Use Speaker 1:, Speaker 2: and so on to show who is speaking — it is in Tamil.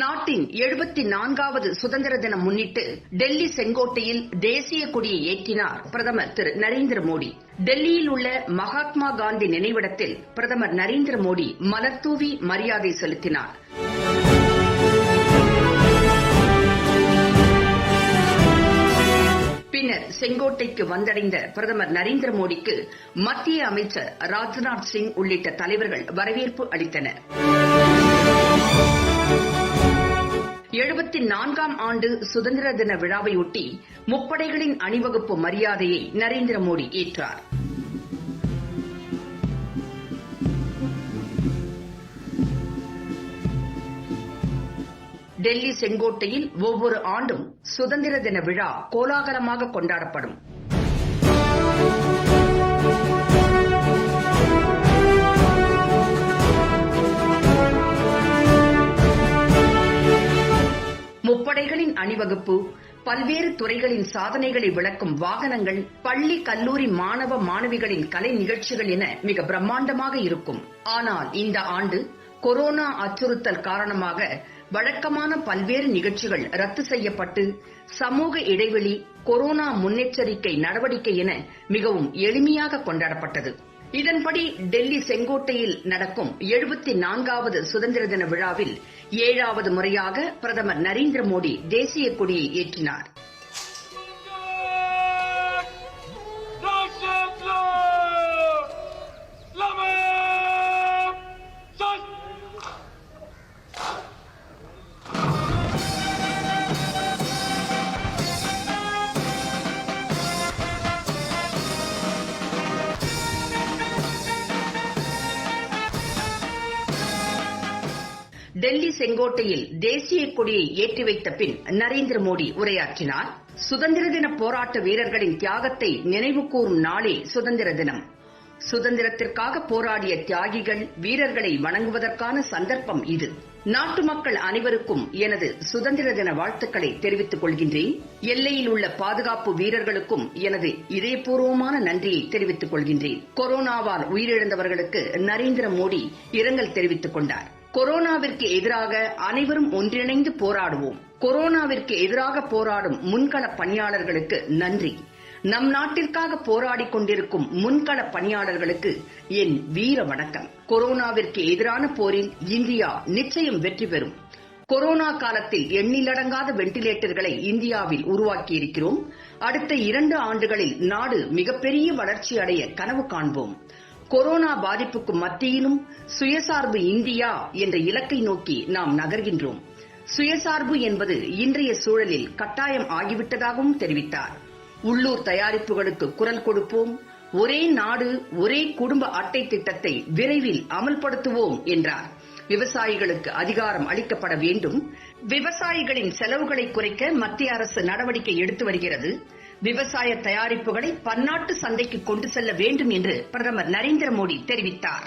Speaker 1: நாட்டின் எழுபத்தி நான்காவது சுதந்திர தினம் முன்னிட்டு டெல்லி செங்கோட்டையில் தேசிய கொடியை ஏற்றினார் பிரதமர் திரு நரேந்திர மோடி. டெல்லியில் உள்ள மகாத்மா காந்தி நினைவிடத்தில் பிரதமர் நரேந்திர மோடி மலர்தூவி மரியாதை செலுத்தினார். பின்னர் செங்கோட்டைக்கு வந்தடைந்த பிரதமர் நரேந்திர மோடிக்கு மத்திய அமைச்சர் ராஜ்நாத் சிங் உள்ளிட்ட தலைவர்கள் வரவேற்பு அளித்தனர். எழுபத்தி நான்காம் ஆண்டு சுதந்திர தின விழாவையொட்டி முப்படைகளின் அணிவகுப்பு மரியாதையை நரேந்திர மோடி ஏற்றார். டெல்லி செங்கோட்டையில் ஒவ்வொரு ஆண்டும் சுதந்திர தின விழா கோலாகலமாக கொண்டாடப்படும். அணிவகுப்பு பல்வேறு துறைகளின் சாதனைகளை விளக்கும் வாகனங்கள் பள்ளி கல்லூரி மாணவ மாணவிகளின் கலை நிகழ்ச்சிகள் என மிக பிரம்மாண்டமாக இருக்கும். ஆனால் இந்த ஆண்டு கொரோனா அச்சுறுத்தல் காரணமாக வழக்கமான பல்வேறு நிகழ்ச்சிகள் ரத்து செய்யப்பட்டு சமூக இடைவெளி கொரோனா முன்னெச்சரிக்கை நடவடிக்கை என மிகவும் எளிமையாக கொண்டாடப்பட்டது. இதன்படி டெல்லி செங்கோட்டையில் நடக்கும் எழுபத்தி நான்காவது சுதந்திர தின விழாவில் ஏழாவது முறையாக பிரதமர் நரேந்திர மோடி தேசிய கொடியை ஏற்றினார். டெல்லி செங்கோட்டையில் தேசிய கொடியை ஏற்றி வைத்த பின் நரேந்திர மோடி உரையாற்றினார். சுதந்திர தின போராட்ட வீரர்களின் தியாகத்தை நினைவுகூரும் நாளே சுதந்திர தினம். சுதந்திரத்திற்காக போராடிய தியாகிகள் வீரர்களை வணங்குவதற்கான சந்தர்ப்பம் இது. நாட்டு மக்கள் அனைவருக்கும் எனது சுதந்திர தின வாழ்த்துக்களை தெரிவித்துக் கொள்கின்றேன். எல்லையில் உள்ள பாதுகாப்பு வீரர்களுக்கும் எனது இதயபூர்வமான நன்றியை தெரிவித்துக் கொள்கின்றேன். கொரோனாவால் உயிரிழந்தவர்களுக்கு நரேந்திர மோடி இரங்கல் தெரிவித்துக் கொண்டார். கொரோனாவிற்கு எதிராக அனைவரும் ஒன்றிணைந்து போராடுவோம். கொரோனாவிற்கு எதிராக போராடும் முன்கள பணியாளர்களுக்கு நன்றி. நம் நாட்டிற்காக போராடிக் கொண்டிருக்கும் முன்கள பணியாளர்களுக்கு என் வீர வணக்கம். கொரோனாவிற்கு எதிரான போரில் இந்தியா நிச்சயம் வெற்றி பெறும். கொரோனா காலத்தில் எண்ணிலடங்காத வெண்டிலேட்டர்களை இந்தியாவில் உருவாக்கியிருக்கிறோம். அடுத்த இரண்டு ஆண்டுகளில் நாடு மிகப்பெரிய வளர்ச்சி அடைய கனவு காண்போம். கொரோனா பாதிப்புக்கு மத்தியிலும் சுயசார்பு இந்தியா என்ற இலக்கை நோக்கி நாம் நகர்கின்றோம். சுயசார்பு என்பது இன்றைய சூழலில் கட்டாயம் ஆகிவிட்டதாகவும் தெரிவித்தார். உள்ளூர் தயாரிப்புகளுக்கு குரல் கொடுப்போம். ஒரே நாடு ஒரே குடும்ப அட்டை திட்டத்தை விரைவில் அமல்படுத்துவோம் என்றார். விவசாயிகளுக்கு அதிகாரம் அளிக்கப்பட வேண்டும். விவசாயிகளின் செலவுகளை குறைக்க மத்திய அரசு நடவடிக்கை எடுத்து வருகிறது. விவசாய தயாரிப்புகளை பன்னாட்டு சந்தைக்கு கொண்டு செல்ல வேண்டும் என்று பிரதமர் நரேந்திர மோடி தெரிவித்தார்.